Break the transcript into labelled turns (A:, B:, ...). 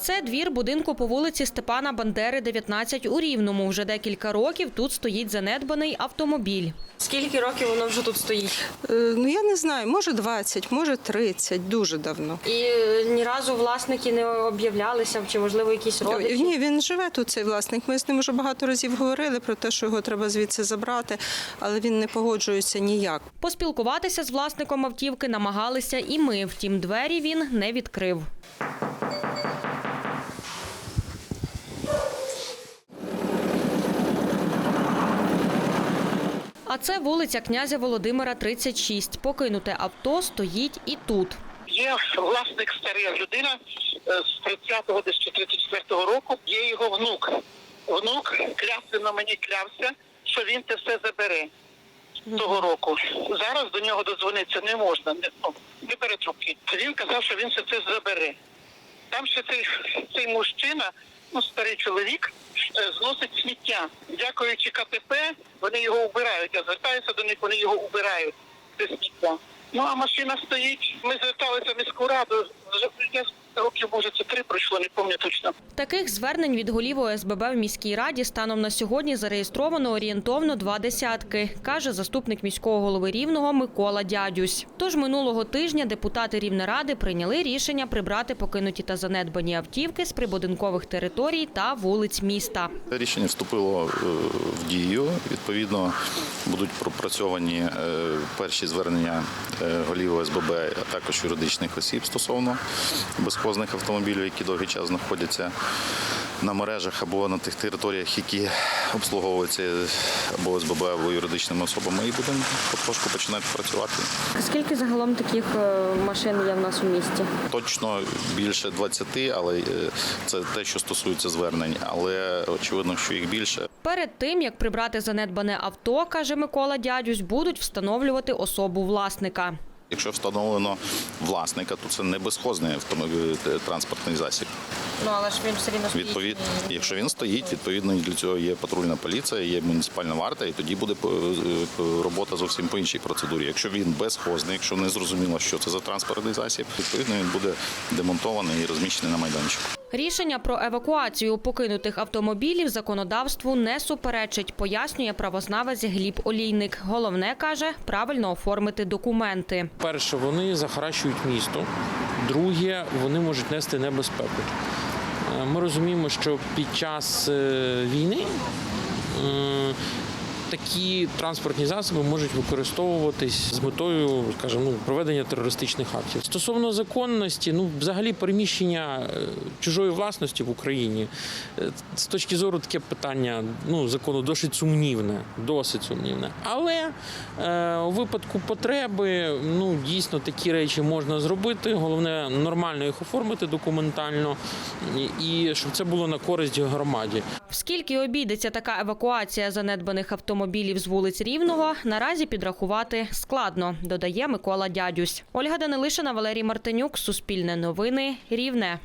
A: Це двір будинку по вулиці Степана Бандери, 19 у Рівному. Вже декілька років тут стоїть занедбаний автомобіль.
B: Скільки років воно вже тут стоїть?
C: Е, Ну я не знаю, може 20, може 30, дуже давно.
B: І е, ні разу власники не об'являлися, чи можливо якісь родичі?
C: Ні, він живе тут, цей власник. Ми з ним вже багато разів говорили про те, що його треба звідси забрати, але він не погоджується ніяк.
A: Поспілкуватися з власником автівки намагалися і ми. Втім, двері він не відкрив. А це вулиця князя Володимира, 36. Покинуте авто стоїть і тут.
D: Є власник старий людина е, з 30-го десь чи 34-го року. Є його внук. Внук клявся на мені клявся, що він це все забере того року. Зараз до нього дозвонитися не можна. Не, ну, не бере трубки. Він казав, що він все це забере. Там ще цей, цей мужчина, ну старий чоловік, зносить сміття. Дякуючи КПП, вони його вбирають. Я звертаюся до них, вони його вбирають. Це сміття. Ну а машина стоїть. Ми зверталися в міську раду. Я років, може, це три пройшло, не пам'ятаю точно.
A: Таких звернень від голів ОСББ в міській раді станом на сьогодні зареєстровано орієнтовно два десятки, каже заступник міського голови Рівного Микола Дядюсь. Тож минулого тижня депутати Рівнеради прийняли рішення прибрати покинуті та занедбані автівки з прибудинкових територій та вулиць міста.
E: Рішення вступило е, в дію. Відповідно, будуть пропрацьовані е, перші звернення е, голів ОСББ, а також юридичних осіб стосовно безхозних автомобілів, які довгий час знаходяться на мережах або на тих територіях, які обслуговуються або ОСББ, або юридичними особами, і будемо потрошку починати працювати.
B: Скільки загалом таких е, машин є в нас у місті?
E: Точно більше 20, але е, це те, що стосується звернень, але очевидно, що їх більше.
A: Перед тим як прибрати занедбане авто, каже Микола Дядюсь, будуть встановлювати особу власника.
E: Якщо встановлено власника, то це не безхозний е, транспортний засіб.
B: Ну але ж він все рівно стоїть.
E: Відповід, якщо він стоїть, відповідно для цього є патрульна поліція, є муніципальна варта, і тоді буде е, робота зовсім по іншій процедурі. Якщо він безхозний, якщо не зрозуміло, що це за транспортний засіб, відповідно він буде демонтований і розміщений на майданчику.
A: Рішення про евакуацію покинутих автомобілів законодавству не суперечить, пояснює правознавець Гліб Олійник. Головне каже правильно оформити документи.
F: Перше, вони захаращують місто. Друге, вони можуть нести небезпеку. Е, Ми розуміємо, що під час е, війни е, такі транспортні засоби можуть використовуватись з метою, скажімо, ну, проведення терористичних актів. Стосовно законності, ну взагалі переміщення е, чужої власності в Україні е, з точки зору таке питання ну, закону досить сумнівне, досить сумнівне. Але е, у випадку потреби ну, дійсно такі речі можна зробити. Головне нормально їх оформити документально і- щоб це було на користь громаді.
A: Скільки обійдеться така евакуація занедбаних автомобілів з вулиць Рівного, наразі підрахувати складно, додає Микола Дядюсь. Ольга Данилишина, Валерій Мартинюк, Суспільне новини, Рівне.